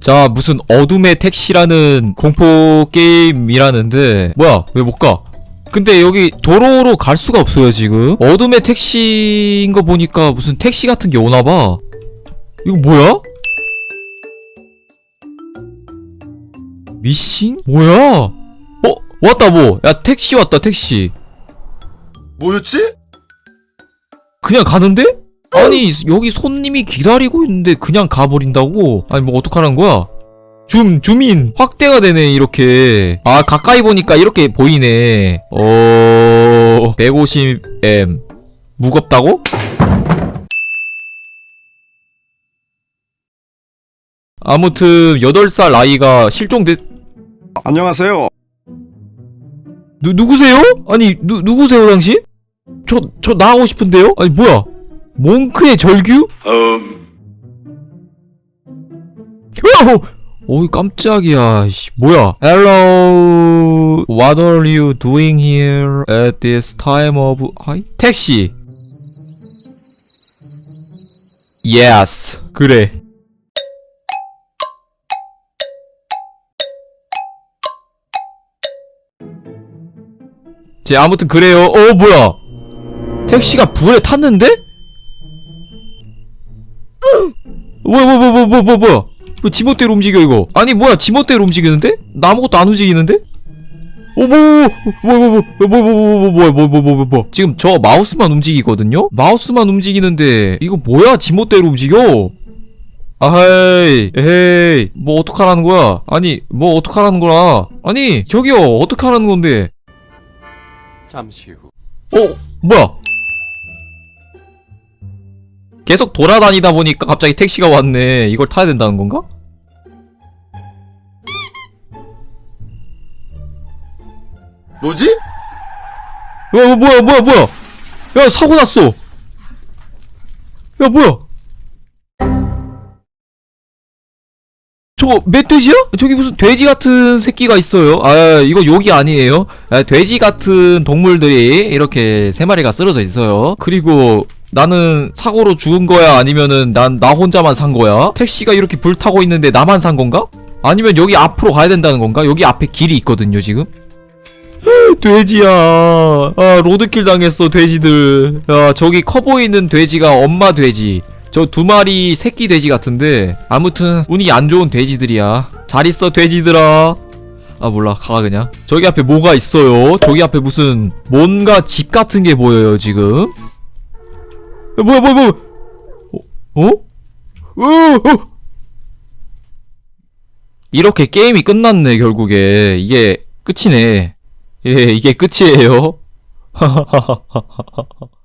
자, 무슨 어둠의 택시라는 공포 게임이라는데, 뭐야, 왜 못 가? 근데 여기 도로로 갈 수가 없어요, 지금. 어둠의 택시인 거 보니까 무슨 택시 같은 게 오나봐. 이거 뭐야? 미싱? 뭐야? 어? 왔다, 뭐. 야, 택시 왔다, 택시. 뭐였지? 그냥 가는데? 아니 여기 손님이 기다리고 있는데 그냥 가버린다고? 아니 뭐 어떡하라는 거야? 줌 줌인 확대가 되네 이렇게 아 가까이 보니까 이렇게 보이네 어... 150M 무겁다고? 아무튼 8살 아이가 실종됐 안녕하세요. 누, 누구세요? 아니 누, 누구세요 당신? 저, 저 나가고 싶은데요? 아니 뭐야 몽크의 절규? 음! 어이 깜짝이야 씨, 뭐야 Hello What are you doing here at this time of hi? 택시 Yes 그래 제 아무튼 그래요 어 뭐야 택시가 불에 탔는데? 뭐야 뭐야 뭐야 뭐야 왜 지멋대로 움직여 이거 아니 뭐야 지멋대로 움직이는데? 나 아무것도 안 움직이는데? 어머 뭐뭐 뭐 뭐 뭐 뭐 뭐 뭐 뭐 뭐 뭐 지금 저 마우스만 움직이거든요? 마우스만 움직이는데 이거 뭐야 지멋대로 움직여 아헤이 에헤이 뭐 어떡하라는 거야 아니 뭐 어떡하라는 거야 아니 저기요 어떡하라는 건데 잠시 후. 어 뭐야 계속 돌아다니다 보니까 갑자기 택시가 왔네 이걸 타야 된다는 건가? 뭐지? 야, 뭐, 뭐야, 뭐야, 뭐야! 야, 사고 났어! 야, 뭐야! 저거, 멧돼지야? 저기 무슨 돼지 같은 새끼가 있어요. 아, 이거 욕이 아니에요. 아, 돼지 같은 동물들이 이렇게 세 마리가 쓰러져 있어요. 그리고, 나는 사고로 죽은 거야? 아니면은 난 나 혼자만 산 거야? 택시가 이렇게 불타고 있는데 나만 산 건가? 아니면 여기 앞으로 가야 된다는 건가? 여기 앞에 길이 있거든요, 지금? 돼지야. 아, 로드킬 당했어, 돼지들. 야, 저기 커 보이는 돼지가 엄마 돼지. 저 두 마리 새끼 돼지 같은데. 아무튼, 운이 안 좋은 돼지들이야. 잘 있어, 돼지들아. 아, 몰라. 가, 그냥. 저기 앞에 뭐가 있어요? 저기 앞에 무슨, 뭔가 집 같은 게 보여요, 지금. 야, 뭐야, 뭐야, 뭐야. 어? 어? 어? 어? 이렇게 게임이 끝났네, 결국에. 이게 끝이네. 예, 이게 끝이에요.